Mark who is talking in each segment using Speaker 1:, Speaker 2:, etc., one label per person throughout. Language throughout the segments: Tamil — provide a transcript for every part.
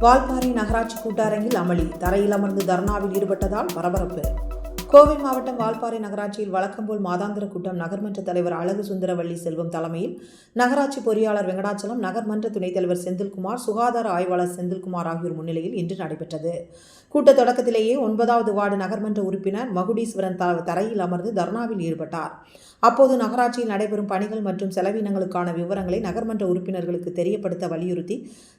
Speaker 1: வால்பாறை நகராட்சி கூட்டரங்கில் அமளி. தரையில் அமர்ந்து தர்ணாவில் ஈடுபட்டதால் பரபரப்பு. கோவை மாவட்டம் வால்பாறை நகராட்சியில் வழக்கம்போல் மாதாந்திர கூட்டம் நகர்மன்ற தலைவர் அழகு சுந்தரவள்ளி செல்வம் தலைமையில். நகராட்சி பொறியாளர் வெங்கடாச்சலம் நகர்மன்ற துணைத் தலைவர் செந்தில்குமார் சுகாதார ஆய்வாளர் செந்தில்குமார் ஆகியோர் முன்னிலையில் இன்று நடைபெற்றது. கூட்ட தொடக்கத்திலேயே ஒன்பதாவது வார்டு நகர்மன்ற உறுப்பினர் மகுடீஸ்வரன் தரையில் அமர்ந்து தர்ணாவில் ஈடுபட்டார். அப்போது நகராட்சியில் நடைபெறும் பணிகள் மற்றும் செலவினங்களுக்கான விவரங்களை நகர்மன்ற உறுப்பினர்களுக்கு தெரியப்படுத்த வலியுறுத்தி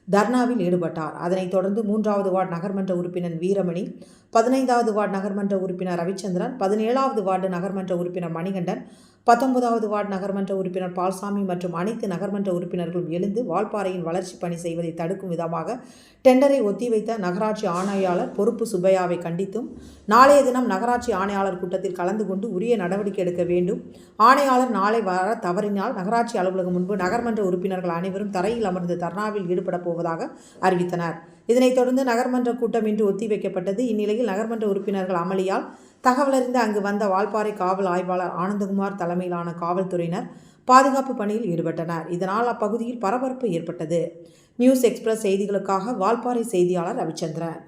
Speaker 1: தர்ணாவில் ஈடுபட்டார். அதனைத் தொடர்ந்து மூன்றாவது வார்டு நகர்மன்ற உறுப்பினர் வீரமணி பதினைந்தாவது வார்டு நகர்மன்ற உறுப்பினர் ரவிச்சந்திரன் பதினேழாவது வார்டு நகர்மன்ற உறுப்பினர் மணிகண்டன் பத்தொன்பதாவது வார்டு நகர்மன்ற உறுப்பினர் பால்சாமி மற்றும் அனைத்து நகர்மன்ற உறுப்பினர்களும் எழுந்து வால்பாறையின் வளர்ச்சி பணி செய்வதை தடுக்கும் விதமாக டெண்டரை ஒத்திவைத்த நகராட்சி ஆணையாளர் பொறுப்பு சுப்பையாவை கண்டித்தும் நாளைய தினம் நகராட்சி ஆணையாளர் கூட்டத்தில் கலந்து கொண்டு உரிய நடவடிக்கை எடுக்க வேண்டும். ஆணையாளர் நாளை வர தவறினால் நகராட்சி அலுவலகம் முன்பு நகர்மன்ற உறுப்பினர்கள் அனைவரும் தரையில் அமர்ந்து தர்ணாவில் ஈடுபடப் போவதாக அறிவித்தனர். இதனைத் தொடர்ந்து நகர்மன்ற கூட்டம் இன்று ஒத்திவைக்கப்பட்டது. இந்நிலையில் நகர்மன்ற உறுப்பினர்கள் அமளியால் தகவலறிந்து அங்கு வந்த வால்பாறை காவல் ஆய்வாளர் ஆனந்தகுமார் தலைமையிலான காவல்துறையினர் பாதுகாப்பு பணியில் ஈடுபட்டனர். இதனால் அப்பகுதியில் பரபரப்பு ஏற்பட்டது. நியூஸ் எக்ஸ்பிரஸ் செய்திகளுக்காக வால்பாறை செய்தியாளர் ரவிச்சந்திரன்.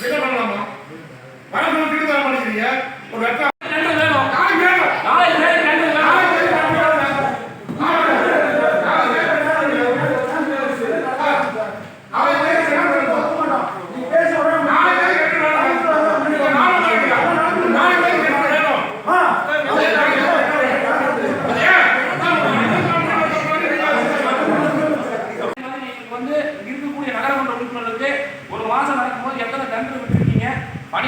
Speaker 2: என்ன பண்ணலாமா?
Speaker 3: மனசுல திருத்தர மாட்டேங்கிறீங்க.
Speaker 2: ஒரு வெட்ட நாளைக்கு வேணும்
Speaker 3: நாளை வேணும் டெண்டர் வேணும் இன்னைக்கு வந்து இருக்கக்கூடிய நகரமன்ற உறுப்பினர்களுக்கு ஒரு மாசம் நடக்கும்போது எத்தனை டெண்டர் விட்டுருக்கீங்க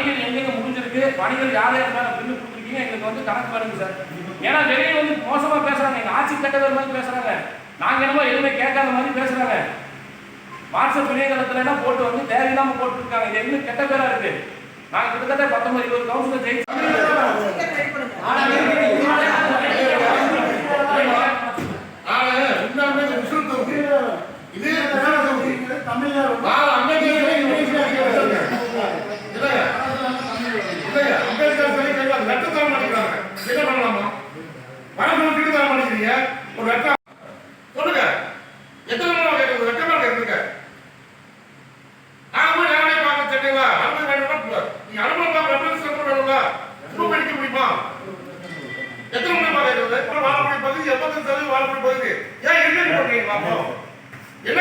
Speaker 3: வணிகர் எங்கெங்க முடிஞ்சிருக்கு. வணிகர் யார் யார் மேல பில்லு கொடுத்துருக்கீங்க? எங்களுக்கு வந்து கணக்கு பாருங்க சார். ஏன்னா வெளியே வந்து மோசமா பேசுறாங்க. எங்கள் ஆட்சி கட்டவர் மாதிரி பேசுறாங்க. நாங்க என்னமோ எதுவுமே கேட்காத மாதிரி பேசுறாங்க. வாட்ஸ்அப் இணையதளத்துல எல்லாம் போட்டு வந்து தேவையில்லாமல் போட்டுருக்காங்க. இது என்ன கெட்ட பேரா இருக்கு. நாங்க கிட்டத்தட்ட பத்தொன்பது இருபது கவுன்சிலர் ஜெயிச்சு
Speaker 2: ஒரு சொல்லுங்க. எத்தனை நாள் கேட்கறது லட்சம் நான் போய் நேரடியாக பார்க்க தெரியுங்களா அனுமதி வேணும்னா நீங்க அனுமதி பார்க்க ரெப்ரசன்ட் ப்ரூவ் பண்ணிக்க முடியுமா? எத்தனை மணி நேரம் கேட்கறது வாழக்கூடிய பகுதி எண்பத்தஞ்சு சதவீதம் வாழக்கூடிய பகுதி. ஏன் என்ன?